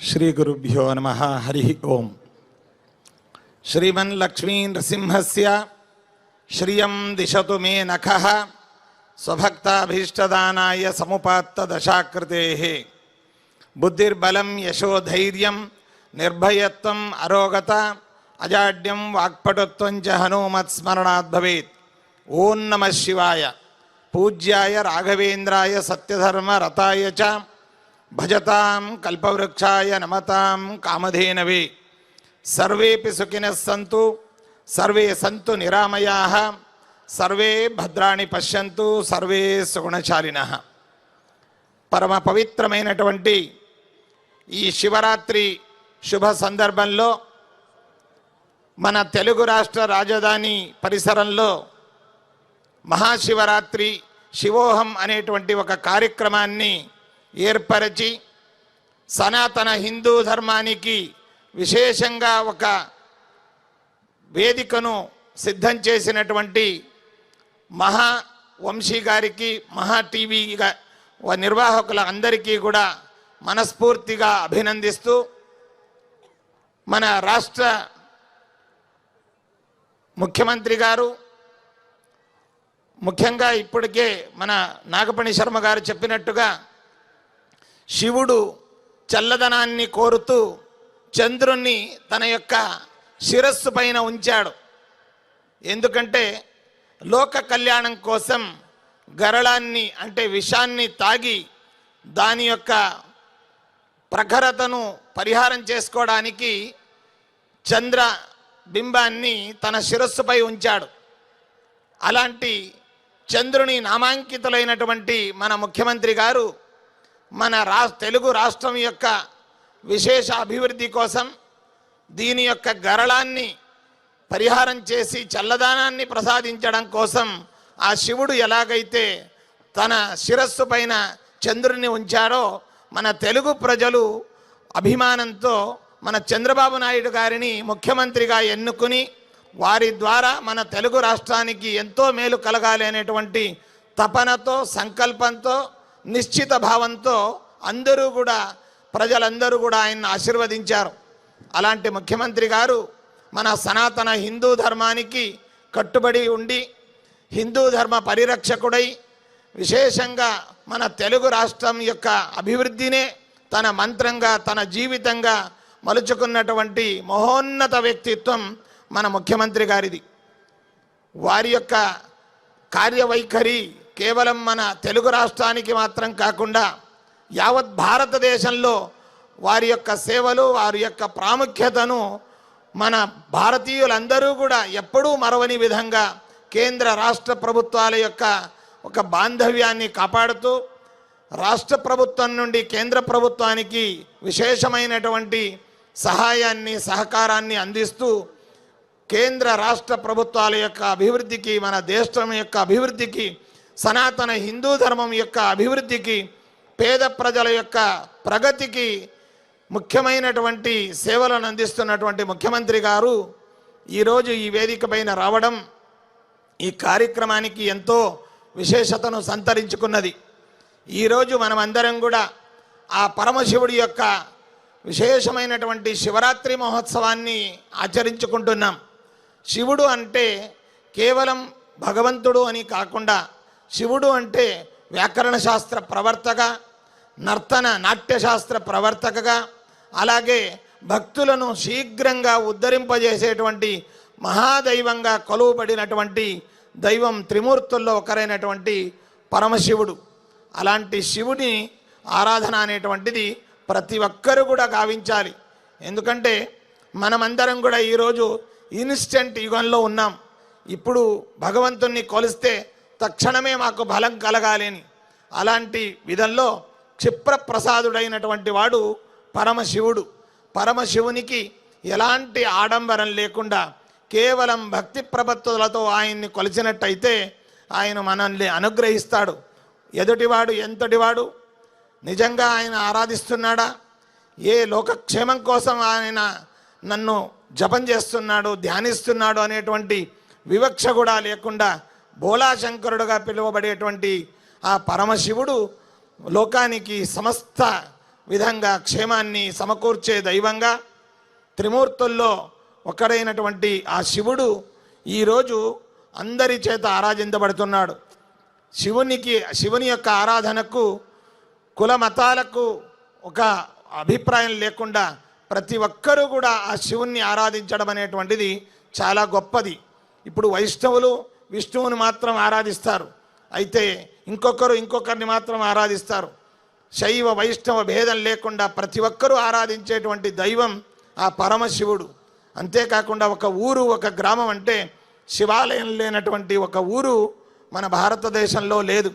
శ్రీ గురుభ్యో నమ హరి ఓం శ్రీమన్ లక్ష్మీ నృసింహస్య శ్రియం దిశతు మే నఖ స్వభక్తాభీష్టదానాయ సముపాత్త దశాకృతే బుద్ధిర్బలం యశోధైర్యం నిర్భయత్వం అరోగత అజాడ్యం వాక్పటుత్వం చ హనుమత్స్మరణాద్ భవేత్ ఓం నమ శివాయ పూజ్యాయ రాఘవేంద్రాయ సత్యధర్మ రతాయ చ భజతాం కల్పవృక్షాయ నమతాం కామధేనవే. సర్వేపి సుఖినः సంతు సర్వే సంతు నిరామయా సర్వే భద్రాణి పశ్యంతు సర్వే సుగుణశాలినः పరమ పవిత్రమైనటువంటి ఈ శివరాత్రి శుభ సందర్భంలో మన తెలుగు రాష్ట్ర రాజధాని పరిసరంలో మహాశివరాత్రి శివోహం అనేటువంటి ఒక కార్యక్రమాన్ని ఏర్పరచి సనాతన హిందూ ధర్మానికి విశేషంగా ఒక వేదికను సిద్ధం చేసినటువంటి మహా వంశీ గారికి మహా టీవీ నిర్వాహకుల అందరికీ కూడా మనస్ఫూర్తిగా అభినందిస్తూ మన రాష్ట్ర ముఖ్యమంత్రి గారు ముఖ్యంగా ఇప్పటికే మన నాగపణి శర్మ గారు చెప్పినట్టుగా శివుడు చల్లదనాన్ని కోరుతూ చంద్రుణ్ణి తన యొక్క శిరస్సు పైన ఉంచాడు. ఎందుకంటే లోక కళ్యాణం కోసం గరళాన్ని అంటే విషాన్ని తాగి దాని యొక్క ప్రఖరతను పరిహారం చేసుకోవడానికి చంద్ర బింబాన్ని తన శిరస్సుపై ఉంచాడు. అలాంటి చంద్రుని నామాంకితులైనటువంటి మన ముఖ్యమంత్రి గారు మన రా తెలుగు రాష్ట్రం యొక్క విశేష అభివృద్ధి కోసం దీని యొక్క గరళాన్ని పరిహారం చేసి చల్లదానాన్ని ప్రసాదించడం కోసం ఆ శివుడు ఎలాగైతే తన శిరస్సు పైన చంద్రుని ఉంచారో మన తెలుగు ప్రజలు అభిమానంతో మన చంద్రబాబు నాయుడు గారిని ముఖ్యమంత్రిగా ఎన్నుకుని వారి ద్వారా మన తెలుగు రాష్ట్రానికి ఎంతో మేలు కలగాలి అనేటువంటి తపనతో సంకల్పంతో నిశ్చిత భావంతో అందరూ కూడా ప్రజలందరూ కూడా ఆయన్ని ఆశీర్వదించారు. అలాంటి ముఖ్యమంత్రి గారు మన సనాతన హిందూ ధర్మానికి కట్టుబడి ఉండి హిందూ ధర్మ పరిరక్షకుడై విశేషంగా మన తెలుగు రాష్ట్రం యొక్క అభివృద్ధినే తన మంత్రంగా తన జీవితంగా మలుచుకున్నటువంటి మహోన్నత వ్యక్తిత్వం మన ముఖ్యమంత్రి గారిది. వారి యొక్క కార్యవైఖరి కేవలం మన తెలుగు రాష్ట్రానికి మాత్రం కాకుండా యావత్ భారతదేశంలో వారి యొక్క సేవలు వారి యొక్క ప్రాముఖ్యతను మన భారతీయులందరూ కూడా ఎప్పుడూ మరవని విధంగా కేంద్ర రాష్ట్ర ప్రభుత్వాల యొక్క ఒక బాంధవ్యాన్ని కాపాడుతూ రాష్ట్ర ప్రభుత్వం నుండి కేంద్ర ప్రభుత్వానికి విశేషమైనటువంటి సహాయాన్ని సహకారాన్ని అందిస్తూ కేంద్ర రాష్ట్ర ప్రభుత్వాల యొక్క అభివృద్ధికి మన దేశం యొక్క అభివృద్ధికి సనాతన హిందూ ధర్మం యొక్క అభివృద్ధికి పేద ప్రజల యొక్క ప్రగతికి ముఖ్యమైనటువంటి సేవలను అందిస్తున్నటువంటి ముఖ్యమంత్రి గారు ఈరోజు ఈ వేదిక పైన రావడం ఈ కార్యక్రమానికి ఎంతో విశేషతను సంతరించుకున్నది. ఈరోజు మనమందరం కూడా ఆ పరమశివుడి యొక్క విశేషమైనటువంటి శివరాత్రి మహోత్సవాన్ని ఆచరించుకుంటున్నాం. శివుడు అంటే కేవలం భగవంతుడు అని కాకుండా శివుడు అంటే వ్యాకరణ శాస్త్ర ప్రవర్తక నర్తన నాట్యశాస్త్ర ప్రవర్తకగా అలాగే భక్తులను శీఘ్రంగా ఉద్ధరింపజేసేటువంటి మహాదైవంగా కొలువబడినటువంటి దైవం త్రిమూర్తుల్లో ఒకరైనటువంటి పరమశివుడు. అలాంటి శివుని ఆరాధన అనేటువంటిది ప్రతి ఒక్కరూ కూడా గావించాలి. ఎందుకంటే మనమందరం కూడా ఈరోజు ఇన్స్టెంట్ యుగంలో ఉన్నాం. ఇప్పుడు భగవంతుణ్ణి కొలిస్తే తక్షణమే మాకు బలం కలగాలి అని అలాంటి విధంలో క్షిప్రప్రసాదుడైనటువంటి వాడు పరమశివుడు. పరమశివునికి ఎలాంటి ఆడంబరం లేకుండా కేవలం భక్తి ప్రపత్తులతో ఆయన్ని కొలిచినట్టయితే ఆయన మనల్ని అనుగ్రహిస్తాడు. ఎదుటివాడు ఎంతటివాడు? నిజంగా ఆయన ఆరాధిస్తున్నాడా? ఏ లోకక్షేమం కోసం ఆయన నన్ను జపం చేస్తున్నాడు ధ్యానిస్తున్నాడు అనేటువంటి వివక్ష కూడా లేకుండా భోళాశంకరుడుగా పిలువబడేటువంటి ఆ పరమశివుడు లోకానికి సమస్త విధంగా క్షేమాన్ని సమకూర్చే దైవంగా త్రిమూర్తుల్లో ఒకడైనటువంటి ఆ శివుడు ఈరోజు అందరి చేత ఆరాధించబడుతున్నాడు శివునికి శివుని యొక్క ఆరాధనకు కుల మతాలకు ఒక అభిప్రాయం లేకుండా ప్రతి ఒక్కరూ కూడా ఆ శివుణ్ణి ఆరాధించడం అనేటువంటిది చాలా గొప్పది. ఇప్పుడు వైష్ణవులు విష్ణువుని మాత్రం ఆరాధిస్తారు. అయితే ఇంకొకరు ఇంకొకరిని మాత్రం ఆరాధిస్తారు. శైవ వైష్ణవ భేదం లేకుండా ప్రతి ఒక్కరూ ఆరాధించేటువంటి దైవం ఆ పరమశివుడు. అంతేకాకుండా ఒక ఊరు ఒక గ్రామం అంటే శివాలయం లేనటువంటి ఒక ఊరు మన భారతదేశంలో లేదు.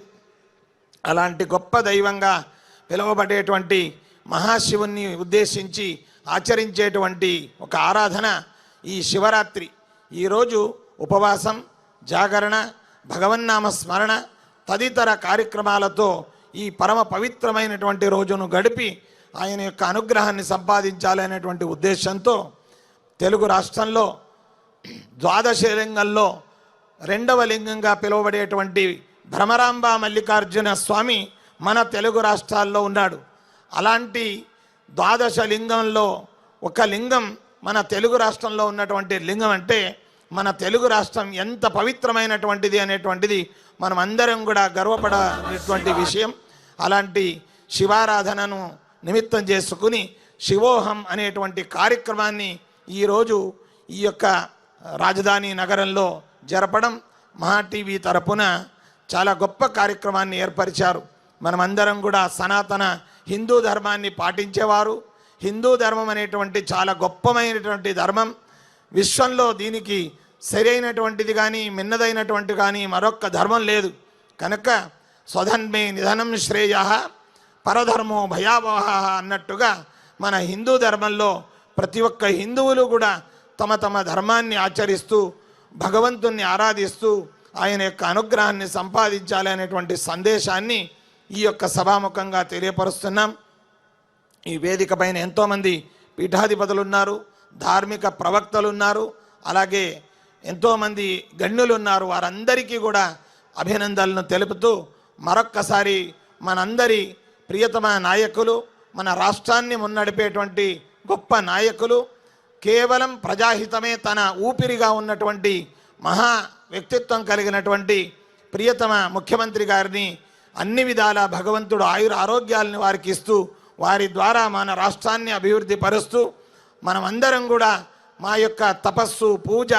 అలాంటి గొప్ప దైవంగా పిలువబడేటువంటి మహాశివుణ్ణి ఉద్దేశించి ఆచరించేటువంటి ఒక ఆరాధన ఈ శివరాత్రి. ఈరోజు ఉపవాసం జాగరణ భగవన్నామ స్మరణ తదితర కార్యక్రమాలతో ఈ పరమ పవిత్రమైనటువంటి రోజును గడిపి ఆయన యొక్క అనుగ్రహాన్ని సంపాదించాలనేటువంటి ఉద్దేశంతో తెలుగు రాష్ట్రంలో ద్వాదశ లింగంలో రెండవ లింగంగా పిలువబడేటువంటి భ్రమరాంబ మల్లికార్జున స్వామి మన తెలుగు రాష్ట్రాల్లో ఉన్నాడు. అలాంటి ద్వాదశ లింగంలో ఒక లింగం మన తెలుగు రాష్ట్రంలో ఉన్నటువంటి లింగం అంటే మన తెలుగు రాష్ట్రం ఎంత పవిత్రమైనటువంటిది అనేటువంటిది మనం అందరం కూడా గర్వపడేటువంటి విషయం. అలాంటి శివారాధనను నిమిత్తం చేసుకుని శివోహం అనేటువంటి కార్యక్రమాన్ని ఈరోజు ఈ యొక్క రాజధాని నగరంలో జరపడం మహా టీవీ తరపున చాలా గొప్ప కార్యక్రమాన్ని ఏర్పరిచారు. మనమందరం కూడా సనాతన హిందూ ధర్మాన్ని పాటించేవారు. హిందూ ధర్మం అనేటువంటి చాలా గొప్పమైనటువంటి ధర్మం. విశ్వంలో దీనికి సరైనటువంటిది కానీ మిన్నదైనటువంటి కానీ మరొక్క ధర్మం లేదు. కనుక స్వధన్మే నిధనం శ్రేయ పరధర్మో భయావహ అన్నట్టుగా మన హిందూ ధర్మంలో ప్రతి ఒక్క హిందువులు కూడా తమ తమ ధర్మాన్ని ఆచరిస్తూ భగవంతుణ్ణి ఆరాధిస్తూ ఆయన యొక్క అనుగ్రహాన్ని సంపాదించాలి అనేటువంటి సందేశాన్ని ఈ యొక్క సభాముఖంగా తెలియపరుస్తున్నాం. ఈ వేదిక పైన ఎంతోమంది పీఠాధిపతులు ఉన్నారు ధార్మిక ప్రవక్తలు ఉన్నారు అలాగే ఎంతోమంది గణ్యులు ఉన్నారు. వారందరికీ కూడా అభినందనలను తెలుపుతూ మరొక్కసారి మనందరి ప్రియతమ నాయకులు మన రాష్ట్రాన్ని మున్నడిపేటువంటి గొప్ప నాయకులు కేవలం ప్రజాహితమే తన ఊపిరిగా ఉన్నటువంటి మహా వ్యక్తిత్వం కలిగినటువంటి ప్రియతమ ముఖ్యమంత్రి గారిని అన్ని విధాల భగవంతుడు ఆయుర ఆరోగ్యాలను వారికి ఇస్తూ వారి ద్వారా మన రాష్ట్రాన్ని అభివృద్ధి పరుస్తూ మనమందరం కూడా మా యొక్క తపస్సు పూజ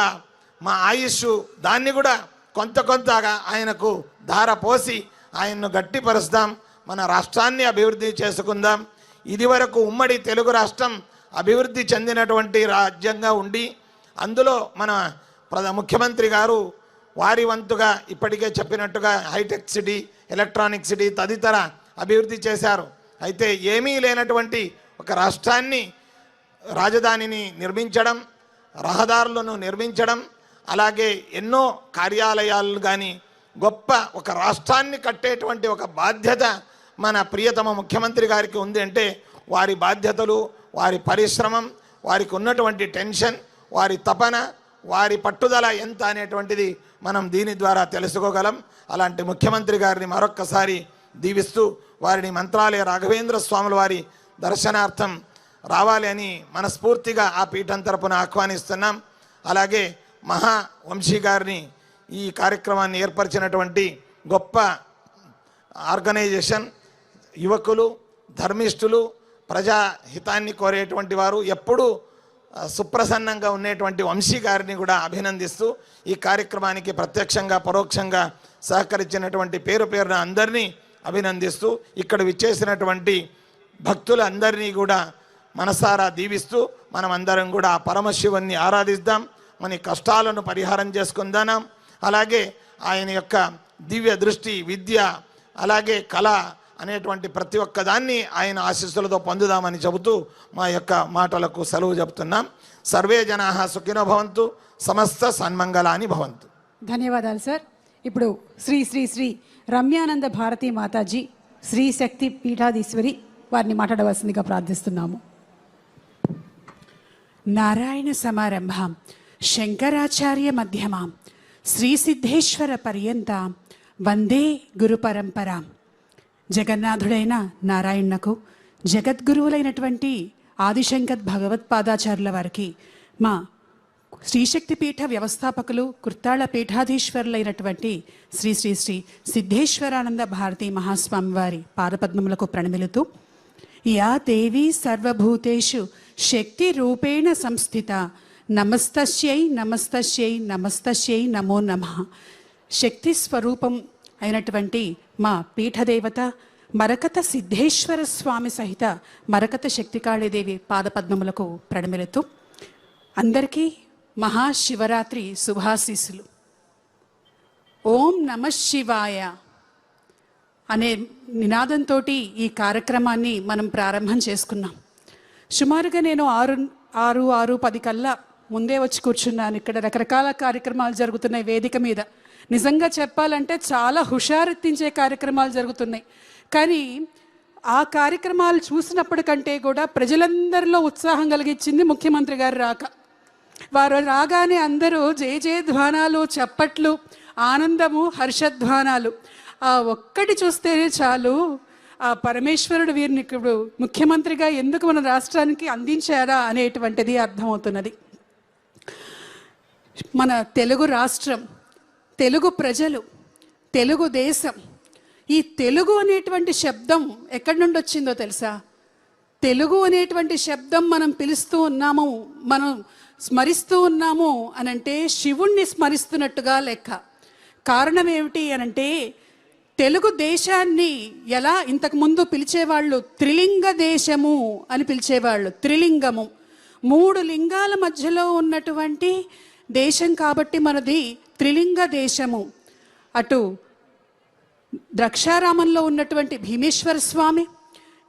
మా ఆయుష్ దాన్ని కూడా కొంత కొంతగా ఆయనకు ధార పోసి ఆయన్ను గట్టిపరుస్తాం. మన రాష్ట్రాన్ని అభివృద్ధి చేసుకుందాం. ఇదివరకు ఉమ్మడి తెలుగు రాష్ట్రం అభివృద్ధి చెందినటువంటి రాజ్యంగా ఉండి అందులో మన ప్రధ ముఖ్యమంత్రి గారు వారి వంతుగా ఇప్పటికే చెప్పినట్టుగా హైటెక్ సిటీ ఎలక్ట్రానిక్ సిటీ తదితర అభివృద్ధి చేశారు. అయితే ఏమీ లేనటువంటి ఒక రాష్ట్రాన్ని రాజధానిని నిర్మించడం రహదారులను నిర్మించడం అలాగే ఎన్నో కార్యాలయాలు కానీ గొప్ప ఒక రాష్ట్రాన్ని కట్టేటువంటి ఒక బాధ్యత మన ప్రియతమ ముఖ్యమంత్రి గారికి ఉంది అంటే వారి బాధ్యతలు వారి పరిశ్రమం వారికి ఉన్నటువంటి టెన్షన్ వారి తపన వారి పట్టుదల ఎంత అనేటువంటిది మనం దీని ద్వారా తెలుసుకోగలం. అలాంటి ముఖ్యమంత్రి గారిని మరొక్కసారి దీవిస్తూ వారిని మంత్రాలయ రాఘవేంద్ర స్వాముల వారి దర్శనార్థం రావాలి అని మనస్ఫూర్తిగా ఆ పీఠం తరపున ఆహ్వానిస్తున్నాం. అలాగే మహా వంశీ గారిని ఈ కార్యక్రమాన్ని ఏర్పరిచినటువంటి గొప్ప ఆర్గనైజేషన్ యువకులు ధర్మిష్ఠులు ప్రజా హితాన్ని కోరేటువంటి వారు ఎప్పుడూ సుప్రసన్నంగా ఉండేటువంటి వంశీ గారిని కూడా అభినందిస్తూ ఈ కార్యక్రమానికి ప్రత్యక్షంగా పరోక్షంగా సహకరించినటువంటి పేరు పేరున అందరినీ అభినందిస్తూ ఇక్కడ విచ్చేసినటువంటి భక్తులందరినీ కూడా మనసారా దీవిస్తూ మనం అందరం కూడా ఆ పరమశివుణ్ణి ఆరాధిద్దాం. మన కష్టాలను పరిహారం చేసుకుందానం అలాగే ఆయన యొక్క దివ్య దృష్టి విద్య అలాగే కళ అనేటువంటి ప్రతి ఒక్క దాన్ని ఆయన ఆశీస్సులతో పొందుదామని చెబుతూ మా యొక్క మాటలకు సెలవు చెప్తున్నాం. సర్వే జనా సుఖినో భవంతు సమస్త సన్మంగళాని భవంతు. ధన్యవాదాలు సార్. ఇప్పుడు శ్రీ శ్రీ శ్రీ రమ్యానంద భారతీ మాతాజీ శ్రీ శక్తి పీఠాధీశ్వరి వారిని మాట్లాడవలసిందిగా ప్రార్థిస్తున్నాము. నారాయణ సమారంభం. శంకరాచార్య మధ్యమాం శ్రీసిద్ధేశ్వర పర్యంత వందే గురు పరంపరాం. జగన్నాథుడైన నారాయణకు జగద్గురువులైనటువంటి ఆదిశంకర్ భగవత్పాదాచార్యుల వారికి మా శ్రీశక్తిపీఠ వ్యవస్థాపకులు కుర్తాళ పీఠాధీశ్వరులైనటువంటి శ్రీ శ్రీ శ్రీ సిద్ధేశ్వరానంద భారతీ మహాస్వామి వారి పాదపద్మములకు ప్రణమిలుతూ యా దేవీ సర్వభూతేషు శక్తి రూపేణ సంస్థిత నమస్తస్యై నమస్తస్యై నమస్తస్యై నమో నమ. శక్తి స్వరూపం అయినటువంటి మా పీఠదేవత మరకత సిద్ధేశ్వర స్వామి సహిత మరకత శక్తికాళీదేవి పాదపద్మములకు ప్రణమిలుతూ అందరికీ మహాశివరాత్రి శుభాశీస్సులు. ఓం నమ శివాయ అనే నినాదంతో ఈ కార్యక్రమాన్ని మనం ప్రారంభం చేసుకున్నాం. సుమారుగా నేను ఆరు ఆరు ఆరు పది కల్లా ముందే వచ్చి కూర్చున్నాను. ఇక్కడ రకరకాల కార్యక్రమాలు జరుగుతున్నాయి వేదిక మీద. నిజంగా చెప్పాలంటే చాలా హుషారెత్తించే కార్యక్రమాలు జరుగుతున్నాయి. కానీ ఆ కార్యక్రమాలు చూసినప్పటికంటే కూడా ప్రజలందరిలో ఉత్సాహం కలిగించింది ముఖ్యమంత్రి గారు రాక. వారు రాగానే అందరూ జయ జయధ్వానాలు చప్పట్లు ఆనందము హర్షధ్వానాలు. ఆ ఒక్కటి చూస్తేనే చాలు ఆ పరమేశ్వరుడు వీరిని ఇప్పుడు ముఖ్యమంత్రిగా ఎందుకు మన రాష్ట్రానికి అందించారా అనేటువంటిది అర్థమవుతున్నది. మన తెలుగు రాష్ట్రం తెలుగు ప్రజలు తెలుగు దేశం ఈ తెలుగు అనేటువంటి శబ్దం ఎక్కడి నుండి వచ్చిందో తెలుసా? తెలుగు అనేటువంటి శబ్దం మనం పిలుస్తూ ఉన్నాము మనం స్మరిస్తూ ఉన్నాము అనంటే శివుణ్ణి స్మరిస్తున్నట్టుగా లెక్క. కారణం ఏమిటి అనంటే తెలుగు దేశాన్ని ఎలా ఇంతకుముందు పిలిచేవాళ్ళు త్రిలింగ దేశము అని పిలిచేవాళ్ళు త్రిలింగము. మూడు లింగాల మధ్యలో ఉన్నటువంటి దేశం కాబట్టి మనది త్రిలింగ దేశము. అటు ద్రక్షారామంలో ఉన్నటువంటి భీమేశ్వర స్వామి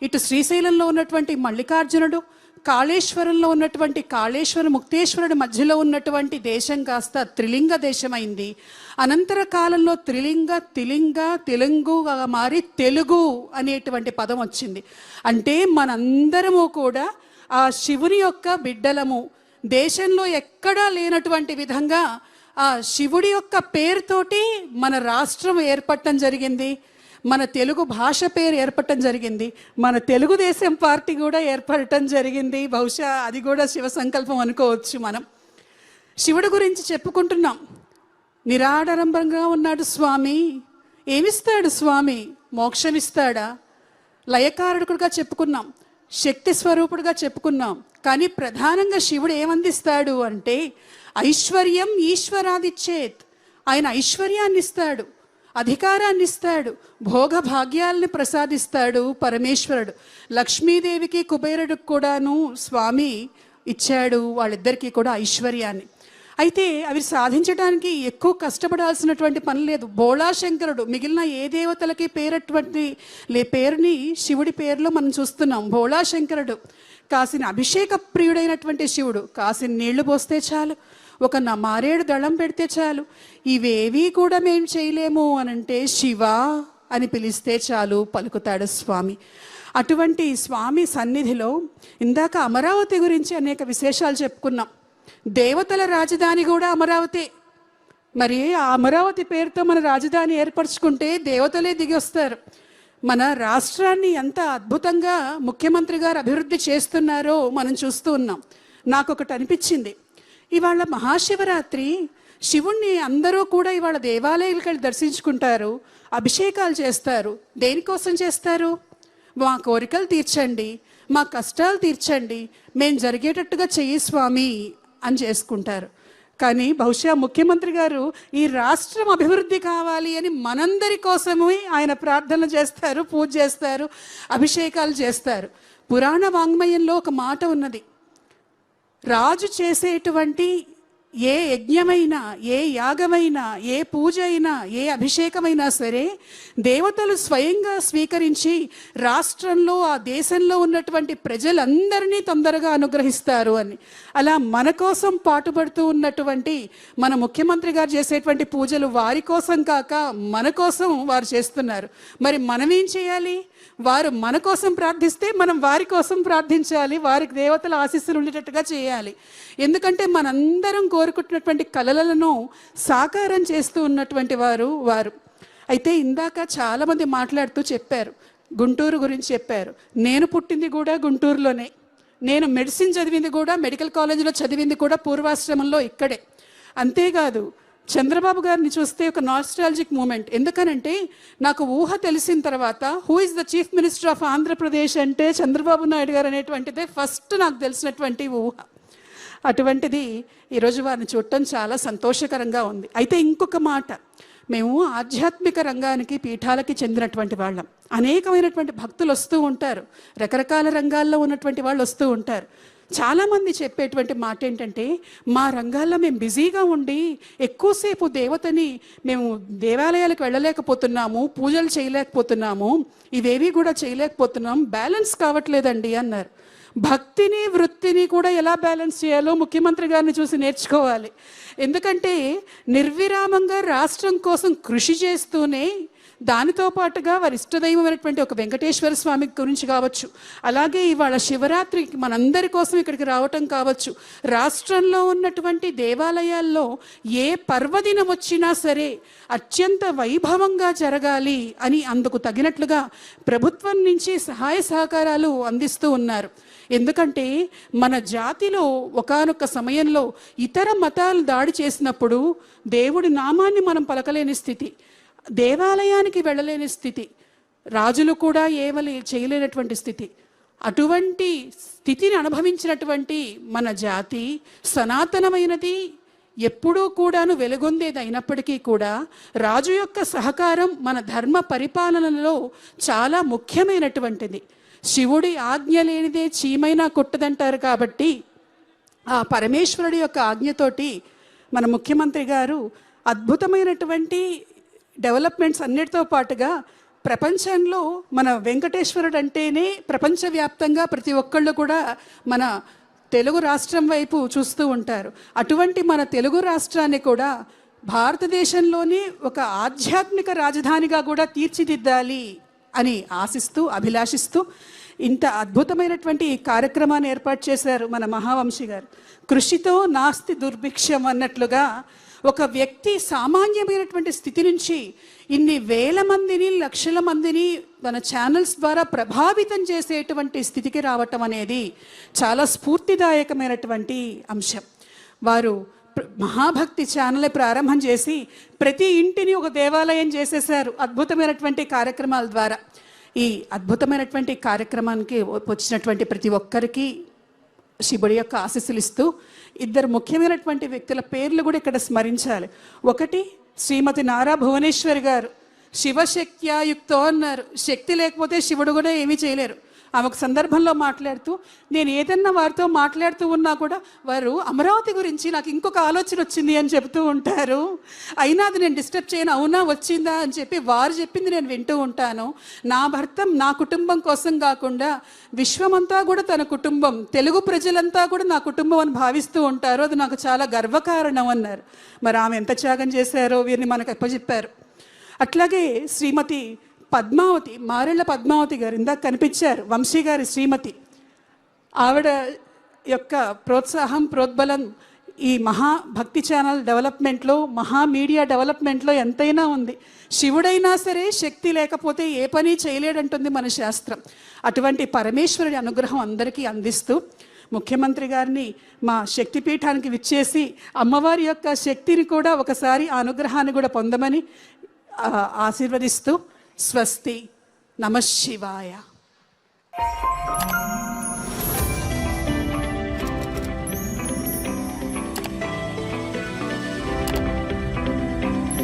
ఇటు శ్రీశైలంలో ఉన్నటువంటి మల్లికార్జునుడు కాళేశ్వరంలో ఉన్నటువంటి కాళేశ్వర ముక్తేశ్వరుడు మధ్యలో ఉన్నటువంటి దేశం కాస్త త్రిలింగ దేశమైంది. అనంతర కాలంలో త్రిలింగ తిలింగ తెలుగుగా మారి తెలుగు అనేటువంటి పదం వచ్చింది. అంటే మనందరము కూడా ఆ శివుని యొక్క బిడ్డలము దేశంలో ఎక్కడా లేనటువంటి విధంగా ఆ శివుడి యొక్క పేరుతోటి మన రాష్ట్రం ఏర్పడటం జరిగింది. మన తెలుగు భాష పేరు ఏర్పడటం జరిగింది. మన తెలుగుదేశం పార్టీ కూడా ఏర్పడటం జరిగింది. బహుశా అది కూడా శివ సంకల్పం అనుకోవచ్చు మనం. శివుడి గురించి చెప్పుకుంటున్నాం. నిరాడంబరంగా ఉన్నాడు స్వామి. ఏమిస్తాడు స్వామి? మోక్షమిస్తాడా? లయకారకుడుగా చెప్పుకున్నాం. శక్తి స్వరూపుడుగా చెప్పుకున్నాం. కానీ ప్రధానంగా శివుడు ఏమందిస్తాడు అంటే ఐశ్వర్యం ఈశ్వరాదిచ్చేత్ ఆయన ఐశ్వర్యాన్ని ఇస్తాడు అధికారాన్ని ఇస్తాడు భోగ ప్రసాదిస్తాడు పరమేశ్వరుడు. లక్ష్మీదేవికి కుబేరుడికి కూడాను స్వామి ఇచ్చాడు వాళ్ళిద్దరికీ కూడా ఐశ్వర్యాన్ని. అయితే అవి సాధించడానికి ఎక్కువ కష్టపడాల్సినటువంటి పని లేదు. బోళాశంకరుడు మిగిలిన ఏ దేవతలకి పేరటువంటి లే పేరుని శివుడి పేరులో మనం చూస్తున్నాం. బోళాశంకరుడు కాసిన అభిషేక ప్రియుడైనటువంటి శివుడు కాసిన నీళ్ళు పోస్తే చాలు ఒక నమారేడు మారేడు దళం పెడితే చాలు ఇవేవీ కూడా మేం చేయలేము అనంటే శివ అని పిలిస్తే చాలు పలుకుతాడు స్వామి. అటువంటి స్వామి సన్నిధిలో ఇందాక అమరావతి గురించి అనేక విశేషాలు చెప్పుకున్నాం. దేవతల రాజధాని కూడా అమరావతి. మరి ఆ అమరావతి పేరుతో మన రాజధాని ఏర్పరచుకుంటే దేవతలే దిగి వస్తారు మన రాష్ట్రాన్ని ఎంత అద్భుతంగా ముఖ్యమంత్రి గారు అభివృద్ధి చేస్తున్నారో మనం చూస్తూ ఉన్నాం. నాకు ఒకటి అనిపించింది. ఇవాళ మహాశివరాత్రి శివుణ్ణి అందరూ కూడా ఇవాళ దేవాలయాలకు వెళ్ళి దర్శించుకుంటారు అభిషేకాలు చేస్తారు. దేనికోసం చేస్తారు? మా కోరికలు తీర్చండి మా కష్టాలు తీర్చండి మేము జరిగేటట్టుగా చెయ్యి స్వామి అని చేసుకుంటారు. కానీ బహుశా ముఖ్యమంత్రి గారు ఈ రాష్ట్రం అభివృద్ధి కావాలి అని మనందరి కోసమే ఆయన ప్రార్థన చేస్తారు పూజ చేస్తారు అభిషేకాలు చేస్తారు. పురాణ వాంగ్మయంలో ఒక మాట ఉన్నది. రాజు చేసేటువంటి ఏ యజ్ఞమైనా ఏ యాగమైనా ఏ పూజ అయినా ఏ అభిషేకమైనా సరే దేవతలు స్వయంగా స్వీకరించి రాష్ట్రంలో ఆ దేశంలో ఉన్నటువంటి ప్రజలందరినీ తొందరగా అనుగ్రహిస్తారు అని. అలా మన కోసం పాటుపడుతూ ఉన్నటువంటి మన ముఖ్యమంత్రి గారు చేసేటువంటి పూజలు వారి కోసం కాక మన కోసం వారు చేస్తున్నారు. మరి మనం ఏం చేయాలి? వారు మన కోసం ప్రార్థిస్తే మనం వారి కోసం ప్రార్థించాలి వారికి దేవతల ఆశీస్సులు ఉండేటట్టుగా చేయాలి. ఎందుకంటే మనందరం కోరుకుంటున్నటువంటి కలలను సాకారం చేస్తూ ఉన్నటువంటి వారు వారు. అయితే ఇందాక చాలామంది మాట్లాడుతూ చెప్పారు గుంటూరు గురించి చెప్పారు. నేను పుట్టింది కూడా గుంటూరులోనే. నేను మెడిసిన్ చదివింది కూడా మెడికల్ కాలేజీలో చదివింది కూడా పూర్వాశ్రమంలో ఇక్కడే. అంతేకాదు చంద్రబాబు గారిని చూస్తే ఒక నాస్ట్రాలజిక్ మూమెంట్ ఎందుకనంటే నాకు ఊహ తెలిసిన తర్వాత who is the chief minister of Andhra Pradesh అంటే చంద్రబాబు నాయుడు గారు అనేటువంటిదే ఫస్ట్ నాకు తెలిసినటువంటి ఊహ. అటువంటిది ఈరోజు వారిని చూడటం చాలా సంతోషకరంగా ఉంది. అయితే ఇంకొక మాట. మేము ఆధ్యాత్మిక రంగానికి పీఠాలకి చెందినటువంటి వాళ్ళం. అనేకమైనటువంటి భక్తులు వస్తూ ఉంటారు. రకరకాల రంగాల్లో ఉన్నటువంటి వాళ్ళు వస్తూ ఉంటారు. చాలామంది చెప్పేటువంటి మాట ఏంటంటే మా రంగాల్లో మేము బిజీగా ఉండి ఎక్కువసేపు దేవతని మేము దేవాలయాలకు వెళ్ళలేకపోతున్నాము పూజలు చేయలేకపోతున్నాము ఇవేవి కూడా చేయలేకపోతున్నాం బ్యాలెన్స్ కావట్లేదండి అన్నారు. భక్తిని వృత్తిని కూడా ఎలా బ్యాలెన్స్ చేయాలో ముఖ్యమంత్రి గారిని చూసి నేర్చుకోవాలి. ఎందుకంటే నిర్విరామంగా రాష్ట్రం కోసం కృషి చేస్తూనే దానితో పాటుగా వారి ఇష్టదైవమైనటువంటి ఒక వెంకటేశ్వర స్వామి గురించి కావచ్చు అలాగే ఇవాళ శివరాత్రికి మనందరి కోసం ఇక్కడికి రావటం కావచ్చు. రాష్ట్రంలో ఉన్నటువంటి దేవాలయాల్లో ఏ పర్వదినం వచ్చినా సరే అత్యంత వైభవంగా జరగాలి అని అందుకు తగినట్లుగా ప్రభుత్వం నుంచి సహాయ సహకారాలు అందిస్తూ ఉన్నారు. ఎందుకంటే మన జాతిలో ఒకనొక సమయంలో ఇతర మతాలు దాడి చేసినప్పుడు దేవుడి నామాన్ని మనం పలకలేని స్థితి. దేవాలయానికి వెళ్ళలేని స్థితి. రాజులు కూడా ఏమలి చేయలేనటువంటి స్థితి. అటువంటి స్థితిని అనుభవించినటువంటి మన జాతి సనాతనమైనది ఎప్పుడూ కూడాను వెలుగొందేది అయినప్పటికీ కూడా రాజు యొక్క సహకారం మన ధర్మ పరిపాలనలో చాలా ముఖ్యమైనటువంటిది. శివుడి ఆజ్ఞ లేనిదే చీమైనా కొట్టదంటారు కాబట్టి ఆ పరమేశ్వరుడి యొక్క ఆజ్ఞతోటి మన ముఖ్యమంత్రి గారు అద్భుతమైనటువంటి డెవలప్మెంట్స్ అన్నిటితో పాటుగా ప్రపంచంలో మన వెంకటేశ్వరుడు అంటేనే ప్రపంచవ్యాప్తంగా ప్రతి ఒక్కళ్ళు కూడా మన తెలుగు రాష్ట్రం వైపు చూస్తూ ఉంటారు. అటువంటి మన తెలుగు రాష్ట్రాన్ని కూడా భారతదేశంలోనే ఒక ఆధ్యాత్మిక రాజధానిగా కూడా తీర్చిదిద్దాలి అని ఆశిస్తూ అభిలాషిస్తూ ఇంత అద్భుతమైనటువంటి కార్యక్రమాన్ని ఏర్పాటు చేశారు మన మహావంశి గారు. కృషితో నాస్తి దుర్భిక్షం అన్నట్లుగా ఒక వ్యక్తి సామాన్యమైనటువంటి స్థితి నుంచి ఇన్ని వేల మందిని లక్షల మందిని మన ఛానల్స్ ద్వారా ప్రభావితం చేసేటువంటి స్థితికి రావటం అనేది చాలా స్ఫూర్తిదాయకమైనటువంటి అంశం. వారు మహాభక్తి ఛానల్ ప్రారంభం చేసి ప్రతి ఇంటిని ఒక దేవాలయం చేసేసారు అద్భుతమైనటువంటి కార్యక్రమాల ద్వారా. ఈ అద్భుతమైనటువంటి కార్యక్రమానికి వచ్చినటువంటి ప్రతి ఒక్కరికి శివుడి యొక్క ఆశీస్సులు ఇస్తూ ఇద్దరు ముఖ్యమైనటువంటి వ్యక్తుల పేర్లు కూడా ఇక్కడ స్మరించాలి. ఒకటి శ్రీమతి నారా భువనేశ్వరి గారు. శివశక్త్యాయుక్తో అన్నారు. శక్తి లేకపోతే శివుడు కూడా ఏమీ చేయలేరు. ఆమె ఒక సందర్భంలో మాట్లాడుతూ నేను ఏదన్నా వారితో మాట్లాడుతూ ఉన్నా కూడా వారు అమరావతి గురించి నాకు ఇంకొక ఆలోచన వచ్చింది అని చెబుతూ ఉంటారు. అయినా అది నేను డిస్టర్బ్ చేయను. అవునా? వచ్చిందా? అని చెప్పి వారు చెప్పింది నేను వింటూ ఉంటాను. నా భర్త నా కుటుంబం కోసం కాకుండా విశ్వమంతా కూడా తన కుటుంబం తెలుగు ప్రజలంతా కూడా నా కుటుంబం అని భావిస్తూ ఉంటారు. అది నాకు చాలా గర్వకారణం అన్నారు. మరి ఆమె ఎంత త్యాగం చేశారో వీరిని మనకు అప్పచెప్పారు. అట్లాగే శ్రీమతి పద్మావతి మారెళ్ళ పద్మావతి గారు ఇందాక కనిపించారు వంశీ గారి శ్రీమతి. ఆవిడ యొక్క ప్రోత్సాహం ప్రోద్బలం ఈ మహా భక్తి ఛానల్ డెవలప్మెంట్లో మహా మీడియా డెవలప్మెంట్లో ఎంతైనా ఉంది. శివుడైనా సరే శక్తి లేకపోతే ఏ పని చేయలేడంటుంది మన శాస్త్రం. అటువంటి పరమేశ్వరుడి అనుగ్రహం అందరికీ అందిస్తూ ముఖ్యమంత్రి గారిని మా శక్తిపీఠానికి విచ్చేసి అమ్మవారి యొక్క శక్తిని కూడా ఒకసారి ఆ అనుగ్రహాన్ని కూడా పొందమని ఆశీర్వదిస్తూ స్వస్తి. నమ శివాయ.